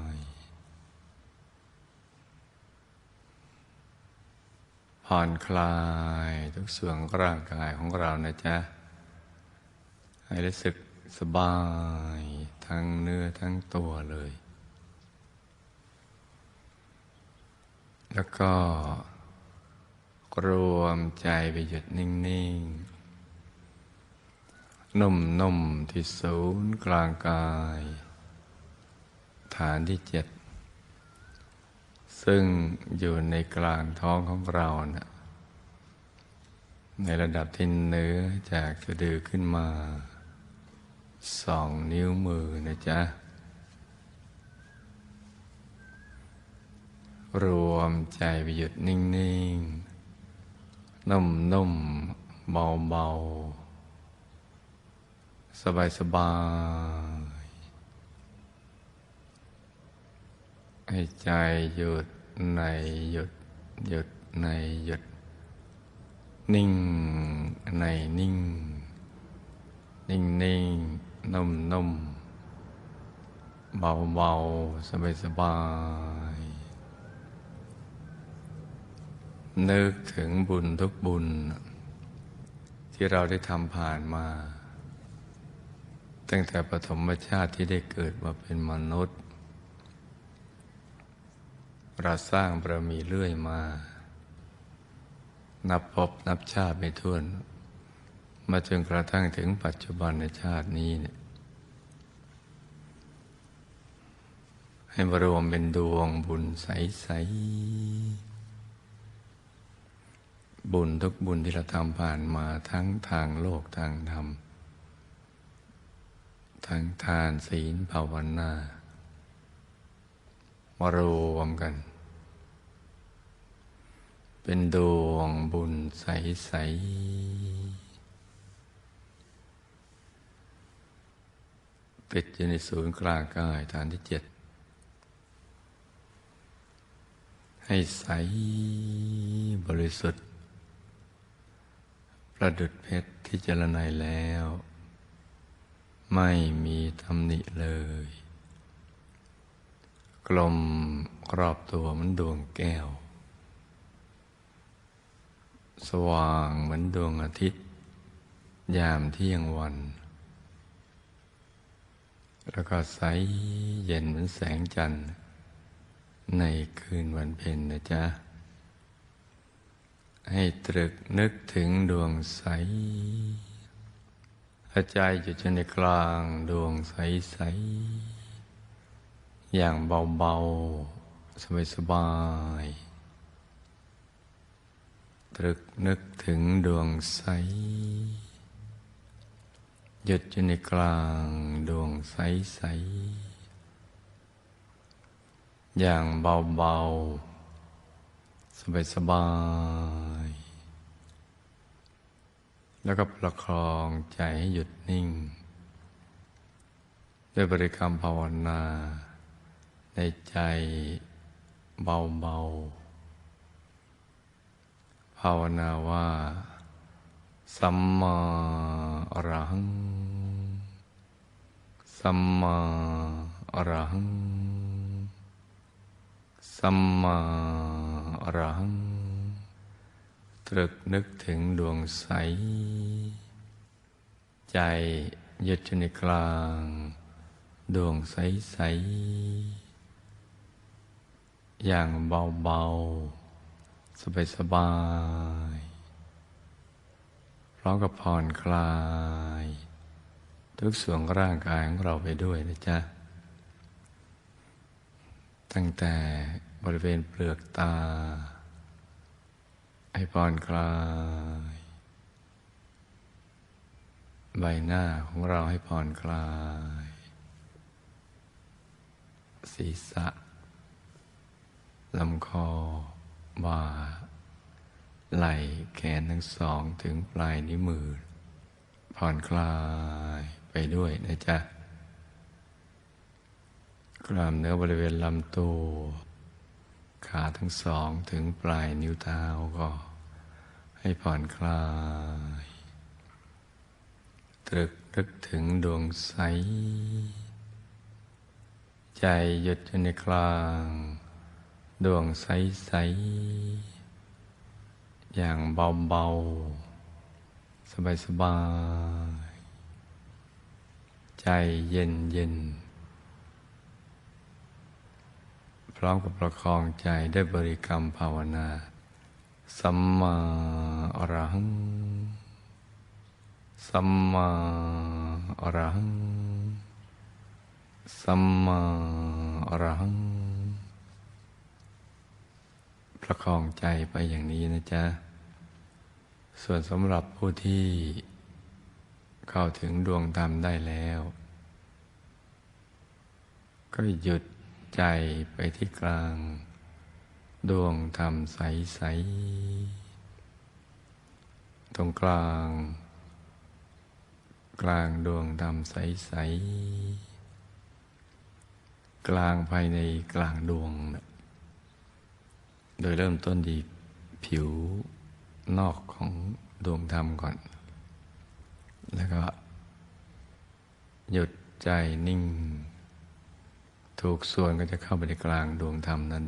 ย ผ่อนคลายทุกส่วนของร่างกายของเรานะจ๊ะ ให้รู้สึกสบายทั้งเนื้อทั้งตัวเลย แล้วก็รวมใจไปหยุดนิ่ง ๆ นุ่ม ๆ ที่ศูนย์กลางกาย ฐานที่เจ็ด ซึ่งอยู่ในกลางท้องของเรานะในระดับที่เนื้อจากสะดือขึ้นมาสองนิ้วมือนะจ๊ะ รวมใจไปหยุดนิ่ง ๆ นุ่ม ๆ เบา ๆ สบาย ๆ ให้ใจหยุดในหยุดหยุดในหยุด นิ่งในนิ่ง นิ่งนิ่งนุ่มนุ่มเบาเบาสบายสบาย นึกถึงบุญทุกบุญ ที่เราได้ทำผ่านมา ตั้งแต่ปฐมชาติที่ได้เกิดมาเป็นมนุษย์ เราสร้างบารมีเรื่อยมา นับพบนับชาติไม่ถ้วน มาจนกระทั่งถึงปัจจุบันในชาตินี้เนี่ยให้มารวมเป็นดวงบุญใส ๆ บุญทุกบุญที่เราทำผ่านมาทั้งทางโลกทางธรรม ทั้งทานศีลภาวนา มารวมกัน เป็นดวงบุญใสๆติดอยู่ในศูนย์กลางกายฐานที่เจ็ด ให้ใสบริสุทธิ์ประดุดเพชรที่เจรไนแล้ว ไม่มีตำหนิเลย กลมรอบตัวมือนดวงแก้ว สว่างเหมือนดวงอาทิตย์ ยามเที่ยงวัน แล้วก็ใสเย็นเหมือนแสงจันทร์ ในคืนวันเพ็ญนะจ๊ะ ให้ตรึกนึกถึงดวงใสอาใจอยู่จนในกลางดวงใสใสอย่างเบา ๆ สบาย ๆ ตรึกนึกถึงดวงใส หยุดอยู่ในกลางดวงใสใส อย่างเบาๆสบายๆแล้วก็ประคองใจให้หยุดนิ่ง ด้วยบริกรรมภาวนา ในใจเบาๆ ภาวนาว่า สัมมาอรหัง สัมมาอรหัง สัมมาอรหัง ตรึกนึกถึงดวงใส ใจหยุดอยู่ในกลาง ดวงใสใสอย่างเบา ๆ สบายสบายๆพร้อมกับผ่อนคลาย ทุกส่วนร่างกายของเราไปด้วยนะจ๊ะ ตั้งแต่บริเวณเปลือกตา ให้ผ่อนคลาย ใบหน้าของเราให้ผ่อนคลาย ศีรษะลำคอ บ่าไหล่แขนทั้งสองถึงปลายนิ้วมือ ผ่อนคลายไปด้วยนะจ๊ะ กล้ามเนื้อบริเวณลำตัว ขาทั้งสองถึงปลายนิ้วเท้าก็ ให้ผ่อนคลาย ตรึกนึกถึงดวงใส ใจหยุดอยู่ในกลาง ดวงใสใส ๆ อย่างเบา ๆ สบาย ๆ ใจเย็นเย็นๆพร้อมกับประคองใจได้บริกรรมภาวนา สัมมาอรหัง สัมมาอรหัง สัมมาอรหัง ประคองใจไปอย่างนี้นะจ๊ะ ส่วนสำหรับผู้ที่เข้าถึงดวงธรรมได้แล้ว ก็หยุดใจไปที่กลาง ดวงธรรมใส ๆ ตรงกลาง กลางดวงธรรมใส ๆ กลางภายในกลางดวงนะ โดยเริ่มต้นดีผิวนอกของดวงธรรมก่อน แล้วก็ หยุดใจนิ่ง ถูกส่วนก็จะเข้าไปในกลางดวงธรรมนั้น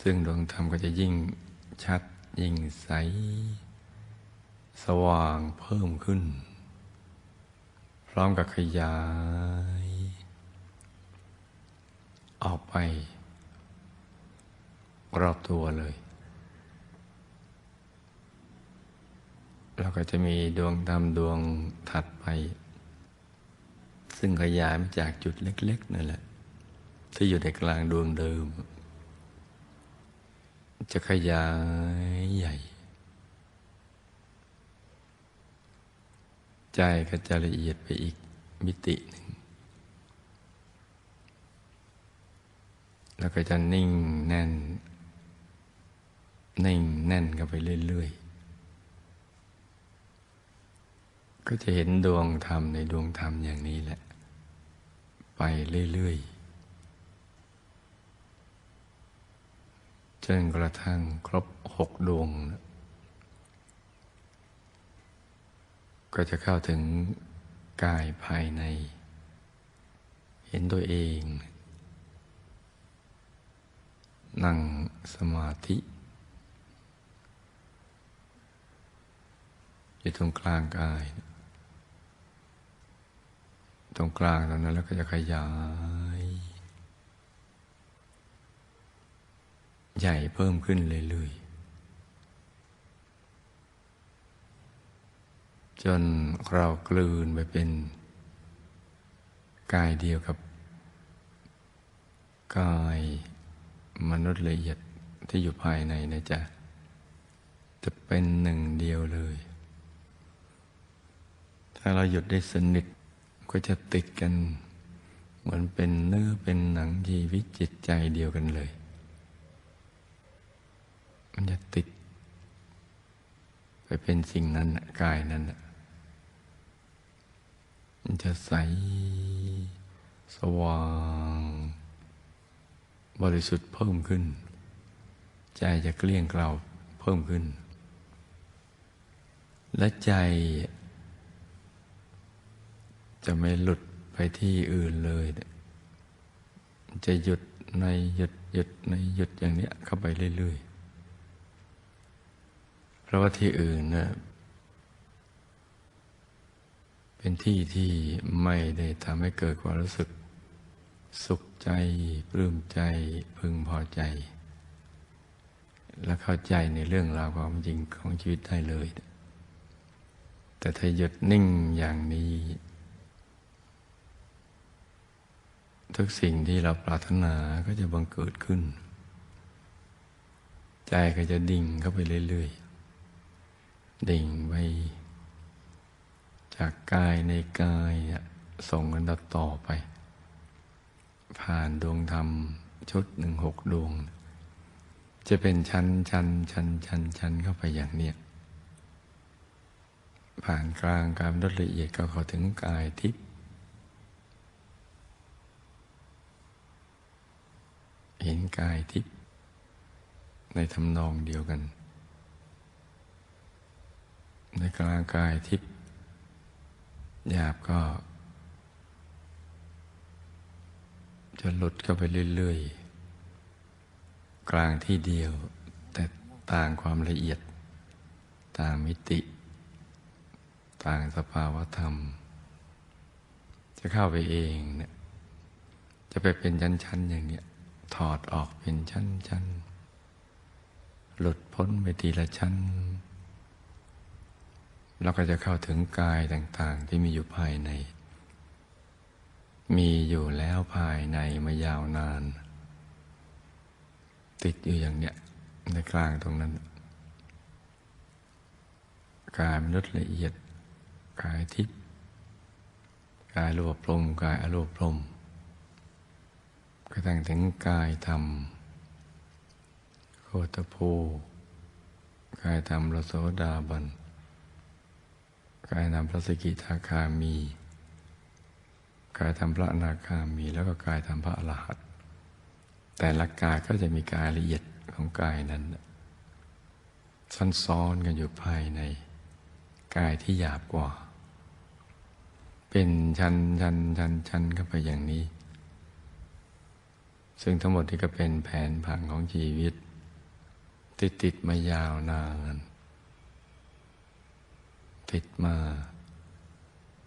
ซึ่งดวงธรรมก็จะยิ่งชัดยิ่งใส สว่างเพิ่มขึ้น พร้อมกับขยาย ออกไป รอบตัวเลย เราก็จะมีดวงธรรมดวงถัดไป ซึ่งขยายมาจากจุดเล็ก ๆ นั่นแหละ ที่อยู่ในกลางดวงเดิม จะขยายใหญ่ ใจก็จะละเอียดไปอีกมิติหนึ่งแล้วก็จะนิ่งแน่น นิ่งแน่นกันไปเรื่อยๆ ก็จะเห็นดวงธรรมในดวงธรรมอย่างนี้แหละ ไปเรื่อยๆ จนกระทั่งครบหกดวง ก็จะเข้าถึงกายภายใน เห็นตัวเอง นั่งสมาธิ อยู่ตรงกลางกาย ตรงกลางตรงนั้นแล้วก็จะขยาย ใหญ่เพิ่มขึ้นเรื่อยๆ จนเรากลืนไปเป็น กายเดียวกับ กายมนุษย์ละเอียดที่อยู่ภายในนะจ๊ะจะเป็นหนึ่งเดียวเลย ถ้าเราหยุดได้สนิทก็จะติดกัน เหมือนเป็นเนื้อเป็นหนังชีวิตจิตใจเดียวกันเลย มันจะติด ไปเป็นสิ่งนั้นกายนั้นมันจะใส สว่าง บริสุทธิ์เพิ่มขึ้น ใจจะเกลี้ยงเกลาเพิ่มขึ้น และใจ จะไม่หลุดไปที่อื่นเลย จะหยุดในหยุดหยุดในหยุดอย่างเนี้ยเข้าไปเรื่อยๆ เพราะว่าที่อื่นเนะเป็นที่ที่ไม่ได้ทำให้เกิดความรู้สึก สุขใจปลื้มใจพึงพอใจ และเข้าใจในเรื่องราวความจริงของชีวิตได้เลย แต่ถ้าหยุดนิ่งอย่างนี้ ทุกสิ่งที่เราปรารถนาก็จะบังเกิดขึ้น ใจก็จะดิ่งเข้าไปเรื่อยๆ ดิ่งไปจากกายในกายส่งกันต่อไป ผ่านดวงธรรมชุดหนึ่งหกดวง จะเป็นชั้นชั้นชั้นชั้นชั้นเข้าไปอย่างเนี้ยผ่านกลางการลดละเอียดก็เข้าถึงกายทิพย์ เห็นกายทิพย์ในทำนองเดียวกัน ในกลางกายทิพย์หยาบก็ จะหลุดเข้าไปเรื่อยๆ กลางที่เดียว แต่ต่างความละเอียด ต่างมิติ ต่างสภาวธรรม จะเข้าไปเองเนี่ยจะไปเป็นชั้นๆอย่างเนี้ย ถอดออกเป็นชั้นๆ หลุดพ้นไปทีละชั้น เราก็จะเข้าถึงกายต่างๆ ที่มีอยู่ภายใน มีอยู่แล้วภายในมายาวนาน ติดอยู่อย่างเนี้ยในกลางตรงนั้น กายมนุษย์ละเอียด กายทิพย์กายรวบรมกายอรวบรวม ระทั่งถึงกายธรรมโคตภูกายธรรมรโสดาบัน กายธรรมพระสกิทาคามี กายธรรมพระอนาคามี แล้วก็กายธรรมพระอรหันต์แต่ละกายก็จะมีกายละเอียดของกายนั้นซ้อนๆกันอยู่ภายใน กายที่หยาบกว่า เป็นชั้นชั้นชั้นชั้นเข้าไปอย่างนี้ ซึ่งทั้งหมดที่ก็เป็นแผนผังของชีวิต ติดติดมายาวนาน ติดมา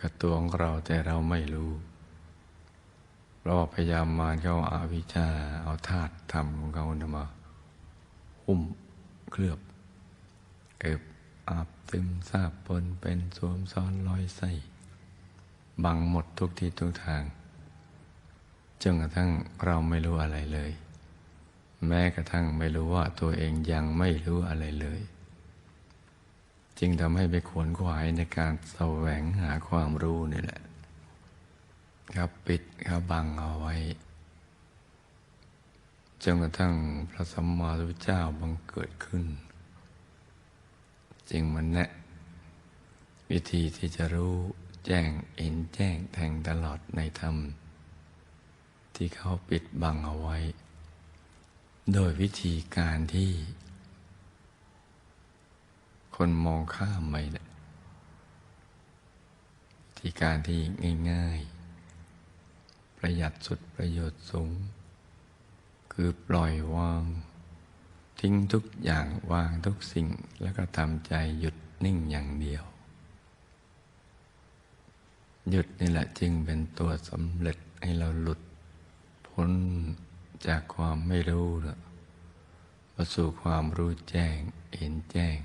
กับตัวของเราแต่เราไม่รู้เราพยายามมาเขาอาวิชชาเอาธาตุธรรมของเขานมาหุ้มเคลือบเอบอาบตึมซาบปนเป็นสวมซ้อนลอยใส่บังหมดทุกที่ทุกทาง จนกระทั่งเราไม่รู้อะไรเลย แม้กระทั่งไม่รู้ว่าตัวเองยังไม่รู้อะไรเลย จึงทำให้ไปขวนขวายในการแสวงหาความรู้นี่แหละครับปิดครับบังเอาไว้จนกระทั่งพระสัมมาสัมพุทธเจ้าบังเกิดขึ้น จึงมันแนะ วิธีที่จะรู้แจ้งเห็นแจ้งแทงตลอดในธรรม ที่เขาปิดบังเอาไว้ โดยวิธีการที่ คนมองข้ามไม่ได้วิธีการที่ง่ายๆ ประหยัดสุดประโยชน์สูง คือปล่อยวาง ทิ้งทุกอย่างวางทุกสิ่งแล้วก็ทำใจหยุดนิ่งอย่างเดียวหยุดนี่แหละจึงเป็นตัวสำเร็จให้เราหลุด พ้นจากความไม่รู้นะมาสู่ความรู้แจ้ง เห็นแจ้ง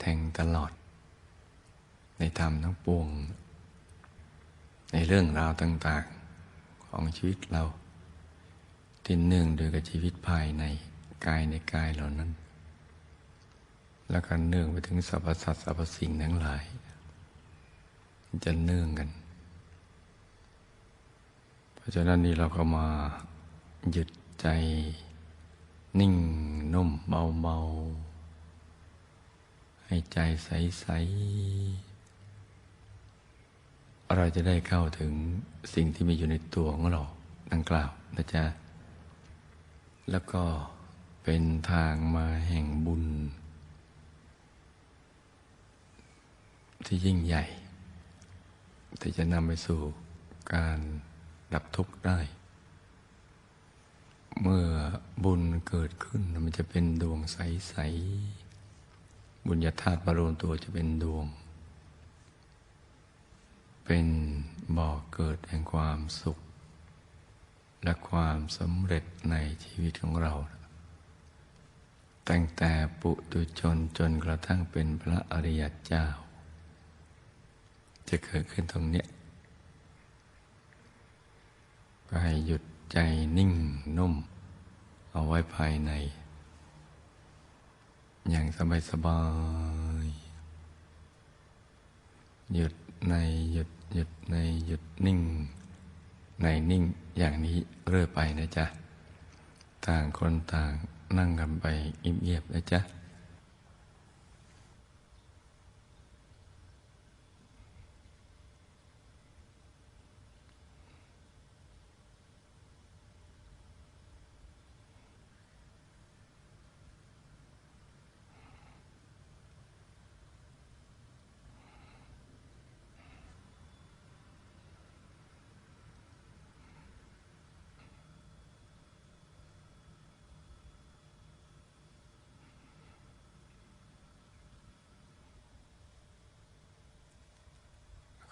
แทงตลอด ในธรรมทั้งปวง ในเรื่องราวต่าง ๆของชีวิตเราที่เนื่องโดยกับชีวิตภายในกายในกายเหล่านั้น แล้วก็เนื่องไปถึงสรรพสัตว์สรรพสิ่งทั้งหลาย จะเนื่องกัน ราะฉะนั้นนี่เราก็มาหยุดใจนิ่งนุ่มเบาเบาให้ใจใสใสเราจะได้เข้าถึงสิ่งที่มีอยู่ในตัวของเราดังกล่าวนะจ๊ะ แล้วก็เป็นทางมาแห่งบุญ ที่ยิ่งใหญ่ ที่จะนำไปสู่การ ดับทุกข์ได้ เมื่อบุญเกิดขึ้นมันจะเป็นดวงใส ๆ บุญญาธาตุบรรลุตัวจะเป็นดวง เป็นบ่อกเกิดแห่งความสุข และความสำเร็จในชีวิตของเรา ตั้งแต่ปุตุชนจนกระทั่งเป็นพระอริยเจ้า จะเกิดขึ้นตรงเนี้ย ก็ให้หยุดใจนิ่งนุ่ม เอาไว้ภายใน อย่างสบายสบายหยุดในหยุดหยุดในหยุดนิ่ง ในนิ่งอย่างนี้เรื่อยไปนะจ๊ะ ต่างคนต่างนั่งกันไปเงียบๆนะจ๊ะ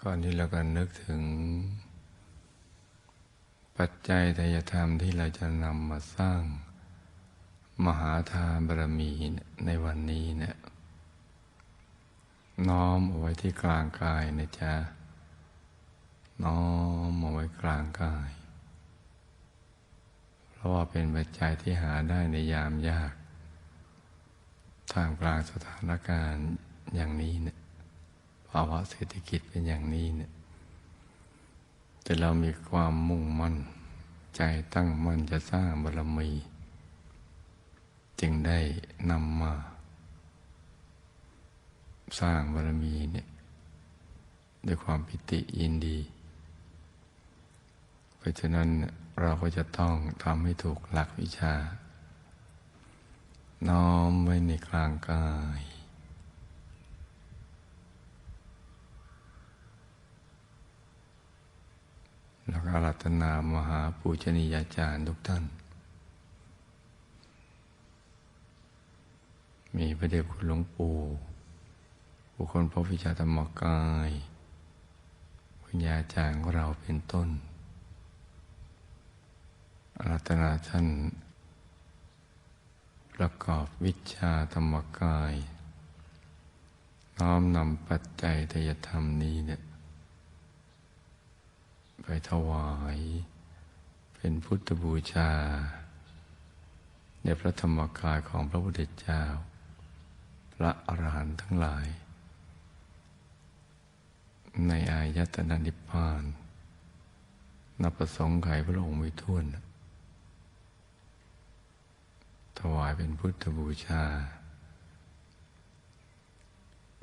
ก่อนที่เราก็นึกถึง ปัจจัยทายธรรมที่เราจะนำมาสร้าง มหาทานบารมีในวันนี้เนี่ยน้อมเอาไว้ที่กลางกายนะจ๊ะ น้อมเอาไว้กลางกาย เพราะว่าเป็นปัจจัยที่หาได้ในยามยาก ท่ามกลางสถานการณ์อย่างนี้เนี่ย ภาวะเศรษฐกิจเป็นอย่างนี้เนี่ย แต่เรามีความมุ่งมั่น ใจตั้งมั่นจะสร้างบารมี จึงได้นำมา สร้างบารมีเนี่ยด้วยความปิติยินดี เพราะฉะนั้นเราก็จะต้องทำให้ถูกหลักวิชา น้อมไว้ในกลางกาย แล้วก็อารัตนามหาปูชนียาจารย์ทุกท่าน มีพระเดชคุณหลวงปู่บุคคลพระวิชาธรรมกายวิญญาจารย์ของเราเป็นต้นอารัตนาท่าน ประกอบวิชาธรรมกาย น้อมนำปัจจัยทยธรรมนี้เนี่ย ไปถวาย เป็นพุทธบูชา ในพระธรรมกายของพระพุทธเจ้า พระอรหันต์ทั้งหลาย ในอายตนะนิพพานนับประสงค์ไขพระองค์ไม่ท้วน ถวายเป็นพุทธบูชา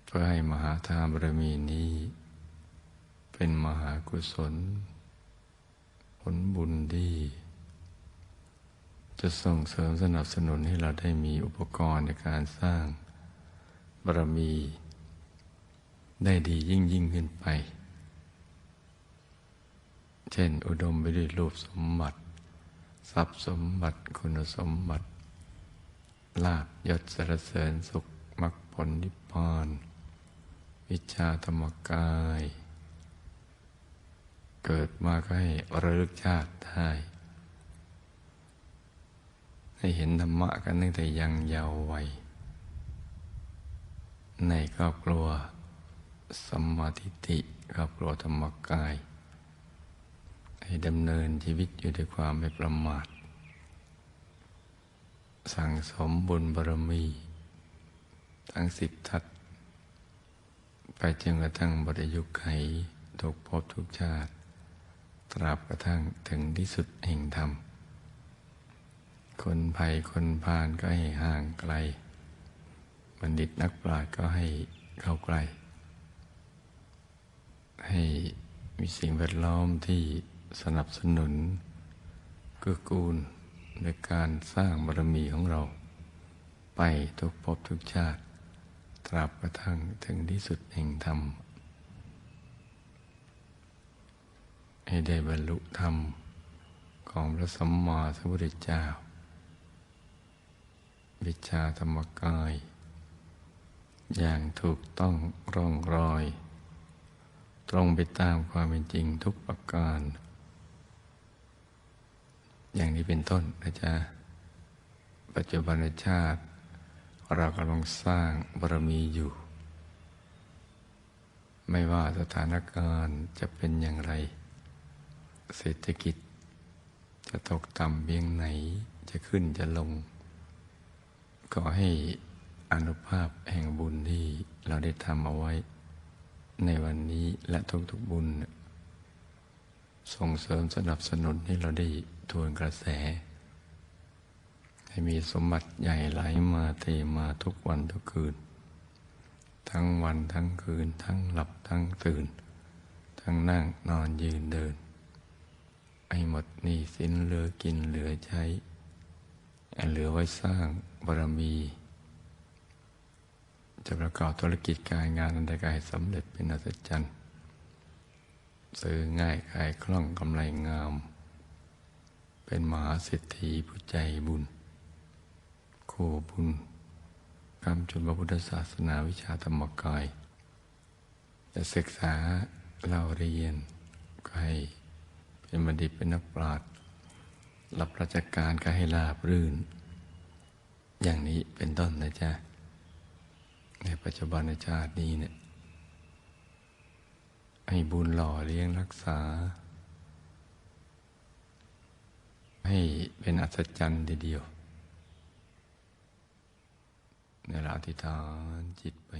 เพื่อให้มหาทานบารมีนี้ เป็นมหากุศล ผลบุญดีจะส่งเสริมสนับสนุนให้เราได้มีอุปกรณ์ในการสร้างบารมี ได้ดียิ่งยิ่งขึ้นไป เช่น อุดมไปด้วยรูปสมบัติ ทรัพย์สมบัติคุณสมบัติ ลาบยศสรรเสริญสุขมรรคผลนิพพาน วิชาธรรมกาย เกิดมาก็ให้ระลึกชาติได้ให้เห็นธรรมะกันตั้งแต่ยังเยาว์วัยในครอบครัวสมมาทิฏฐิครอบครัวธรรมกาย ให้ดำเนินชีวิตอยู่ด้วยความไม่ประมาท สั่งสมบุญบารมี ทั้งสิบทัศไปจนกระทั่งบริยุคไขทุกภพทุกชาติ ตราบกระทั่งถึงที่สุดแห่งธรรม คนภัยคนพาลก็ให้ห่างไกล บัณฑิตนักปราชญ์ก็ให้เข้าใกล้ ให้มีสิ่งแวดล้อมที่สนับสนุนเกื้อกูลในการสร้างบารมีของเรา ไปทุกภพทุกชาติ ตราบกระทั่งถึงที่สุดแห่งธรรม ให้ได้บรรลุธรรมของพระสัมมาสัมพุทธเจ้า วิชาธรรมกาย อย่างถูกต้องร่องรอย ตรงไปตามความเป็นจริงทุกประการ อย่างนี้เป็นต้นนะจ๊ะ ปัจจุบันชาติ เรากำลังสร้างบารมีอยู่ ไม่ว่าสถานการณ์จะเป็นอย่างไร เศรษฐกิจ จะตกต่ำเพียงไหนจะขึ้นจะลงขอให้อนุภาพแห่งบุญที่เราได้ทำเอาไว้ ในวันนี้และทุกๆบุญ ส่งเสริมสนับสนุนให้เราได้ทวนกระแส ให้มีสมบัติใหญ่ไหลมาเทมาทุกวันทุกคืน ทั้งวันทั้งคืน ทั้งหลับทั้งตื่น ทั้งนั่งนอนยืนเดิน ให้หมดหนี้สินเหลือกินเหลือใช้ เหลือไว้สร้างบารมี จะประกอบธุรกิจการงานอันใดก็ให้สำเร็จเป็นอัศจรรย์ซื้อง่ายขายคล่องกำไรงาม เป็นมหาเศรษฐีผู้ใจบุญ โคบุญกำจุนพระพุทธศาสนาวิชาธรรมกาย จะศึกษาเล่าเรียนก็ให้ เป็นบัณฑิตเป็นนักปราชญ์รับราชการก็ให้ราบรื่น อย่างนี้เป็นต้นนะจ๊ะ ในปัจจุบันชาตินี้เนี่ยให้บุญหล่อเลี้ยงรักษา ให้เป็นอัศจรรย์ทีเดียวในเราธิษฐานจิตไป